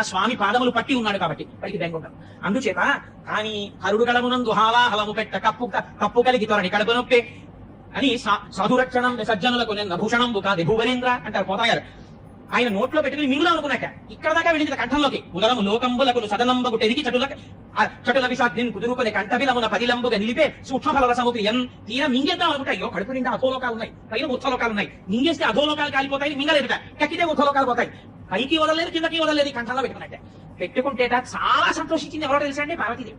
ఆ స్వామి పాదములు పట్టి ఉన్నాడు కాబట్టి పైకి బెంగ అందుచేత కానీ హరుడు గడమునందు హాలాహలము పెట్ట కప్పు కప్పు కలిగి తొరని కడుపు నొప్పి అని సా- సాధురక్షణం సజ్జనులకు నేను భూషణం కాదు భూవరేంద్ర అంటారు పోతాయారు ఆయన నోట్లో పెట్టుకుని మింగుదాం అనుకున్నాక ఇక్కడ దాకా వెళ్ళింది కంఠంలోకి. ఉదరము లోకంబులకు సదనంబకు టెరిగి చటుల చటుల విషాగ్ని కుదురుకునే కంఠబిలమున పదిలంబుగా నిలిపే సూక్ష్మఫల రసము ఎన్ తీర మింగేద్దాం అనుకుంటే కడుపు నిండా అధోలోకాలు ఉన్నాయి. పైన ఉత్సలోకాలు ఉన్నాయి. మింగేస్తే అధోలోకాలు కాలిపోతాయి మింగలేదుట. కక్కితే ఉత్సలోకాలు పోతాయి. పైకి వదలలేదు కిందకి వదలలేదు కంఠంలో పెట్టుకున్నట్టే. పెట్టుకుంటేట చాలా సంతోషించింది ఎవరో తెలుసా అండి? పార్వతీదేవి.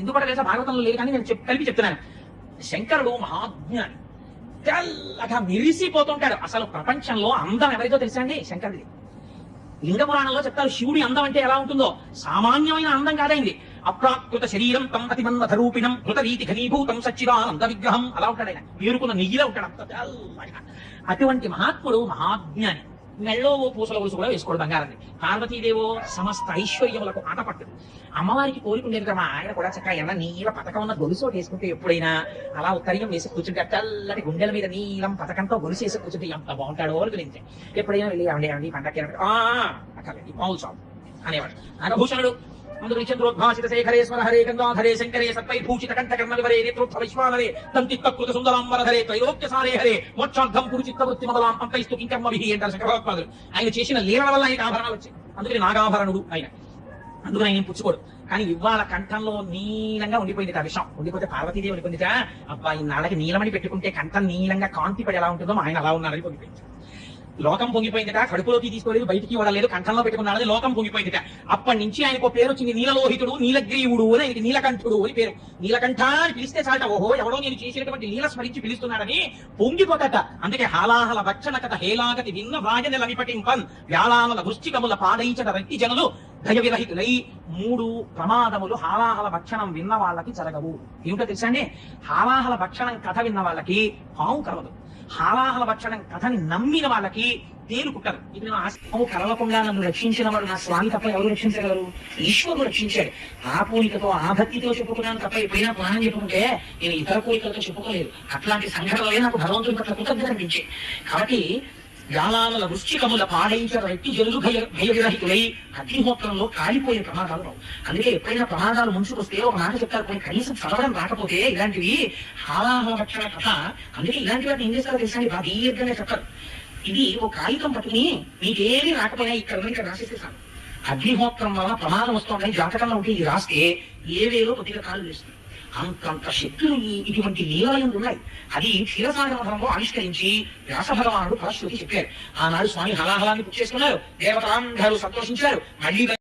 ఎందుకంటే తెలుసా? భాగవతంలో లేదు కానీ నేను చెప్- కలిపి చెప్తున్నాను. శంకరుడు మహాజ్ఞాని. తెల్లగా మిరిసిపోతుంటాడు. అసలు ప్రపంచంలో అందం ఎవరితో తెలుసా అండి? శంకరుడి లింగ పురాణంలో చెప్తారు శివుడి అందం అంటే ఎలా ఉంటుందో? సామాన్యమైన అందం కాదైంది. అప్రాకృత శరీరం తం అతిమన్మథ రూపిణం కృత రీతి ఘనీభూతం సచ్చిదానంద విగ్రహం. అలా ఉంటాడు ఆయన. పేరుకున్న నెయ్యిలో ఉంటాడు అంత అటువంటి మహాత్ముడు మహాజ్ఞాని. మెళ్ళో ఓ పూసల గొలుసు కూడా వేసుకోడు బంగారాన్ని పార్వతీదేవో సమస్త ఐశ్వర్యములకు ఆట పట్టదు అమ్మవారికి కోరికుండేది కదా మా ఆయన కూడా చక్కగా ఎన్న నీల పథకం ఉన్న గొలుసు వేసుకుంటే ఎప్పుడైనా అలా ఉత్తరీయం వేసి కూర్చుంటే తెల్లటి గుండెల మీద నీలం పథకంతో గొలుసు వేసి కూర్చుంటే ఎంత బాగుంటాడో గురించి ఎప్పుడైనా వెళ్ళి ఏమండి ఏమండి పండక్కి ఆ అక్కర్లేదు మామూలు చాలు అనేవాడు నాగభూషణుడు అందుకు చంద్రోద్భాసిత శేఖరేశ్వర హరే గంగాధరే శంకరే సత్వైభూషిత కంఠ కర్ణ వివరే నేత్రోత్థ వైశ్వానరే తంతిత్తకృత సుందరాంబరధరే త్రైలోక్య సారే హరే మోక్షార్థం పురు చిత్త వృత్తి మొదలాం అంతైస్తు కింకర్మ విహి అంటారు శంకరోత్పాదులు ఆయన చేసిన లీలల వల్ల ఆయనకి ఆభరణాలు వచ్చాయి అందుకని నాగాభరణుడు ఆయన అందుకని ఆయన పుచ్చుకోడు కానీ ఇవాళ కంఠంలో నీలంగా ఉండిపోయింది ఆ విషయం ఉండిపోతే పార్వతీదేవి ఉండిపోయిందిట అబ్బాయి ఈ నాళ్ళకి నీలమని పెట్టుకుంటే కంఠం నీలంగా కాంతి పడి ఎలా ఉంటుందో ఆయన అలా ఉన్నారని పొందిపోయింది లోకం పొంగిపోయిందిట కడుపులోకి తీసుకోలేదు బయటికి వడలేదు కంఠంలో పెట్టుకున్నాడని లోకం పొంగిపోయిందిట. అప్పటి నుంచి ఆయనకు పేరు వచ్చింది నీలలోహితుడు నీలగ్రీవుడు అని ఆయనకి నీలకంఠుడు అని పేరు. నీలకంఠ అని పిలిస్తే చాలట ఓహో ఎవడో నేను చేసినటువంటి నీల స్మరించి పిలుస్తున్నాడని పొంగిపోతట. అందుకే హాలాహల భక్షణ కథ హేలాగతి విన్న వాజనల విపటింపన్ వ్యాళానల వృష్టికముల పాదయించట రక్తి జనులు దయ విరహితులై మూడు ప్రమాదములు హాలాహల భక్షణం విన్న వాళ్ళకి జరగవు. ఏమిటో తెలుసా అండి? హాలాహల భక్షణం కథ విన్న వాళ్ళకి పాము కలవదు హాలాహల వచ్చడం కథని నమ్మిన వాళ్ళకి తేలు కుట్టరు ఇది నా ఆస్తి కలవకుండా నన్ను రక్షించిన వాడు నా స్వామి తప్ప ఎవరు రక్షించగలరు? ఈశ్వరుడు రక్షించాడు. ఆ పూనికతో ఆ భక్తితో చెప్పుకున్నాను తప్ప ఎప్పుడైనా ప్రాణం చెప్పుకుంటే నేను ఇతర కోరికలతో చెప్పుకోలేదు. అట్లాంటి సంఘటనలే నాకు భగవంతుని పట్ల కృతజ్ఞత కాబట్టి జాలాల వృశ్చికముల పాడైంచర వ్యక్తి జరుగు భయ భయవిరహితులై అగ్నిహోత్రంలో కాలిపోయే ప్రమాదాలు రావు. అందుకే ఎప్పుడైనా ప్రమాదాలు ముంచుకొస్తే ఒక మాట చెప్తారు కొన్ని. కనీసం చదవడం రాకపోతే ఇలాంటివి హాలాహల రక్షణ కథ. అందుకే ఇలాంటి వాటిని ఏం చేస్తారో తెలుసా బాగా దీర్ఘంగా చెప్తారు ఇది ఒక కాగితం పట్టుకుని మీకేమీ రాకపోయినా ఇక్కడ ఇక్కడ రాసేస్తే చాలు. అగ్నిహోత్రం వల్ల ప్రమాదం వస్తుందని జాతకంలో ఉంటే ఇది రాస్తే ఏ కొద్దిగా కాలు వేస్తుంది అంతంత శక్తులు ఇటువంటి లీలయంలో ఉన్నాయి. అది క్షీరసాగరంలో ఆవిష్కరించి వ్యాస భగవానుడు ఫలశ్రుతి చెప్పారు ఆనాడు స్వామి హలాహలాన్ని పుచ్చేసుకున్నారు దేవతలందరూ సంతోషించారు. మళ్ళీ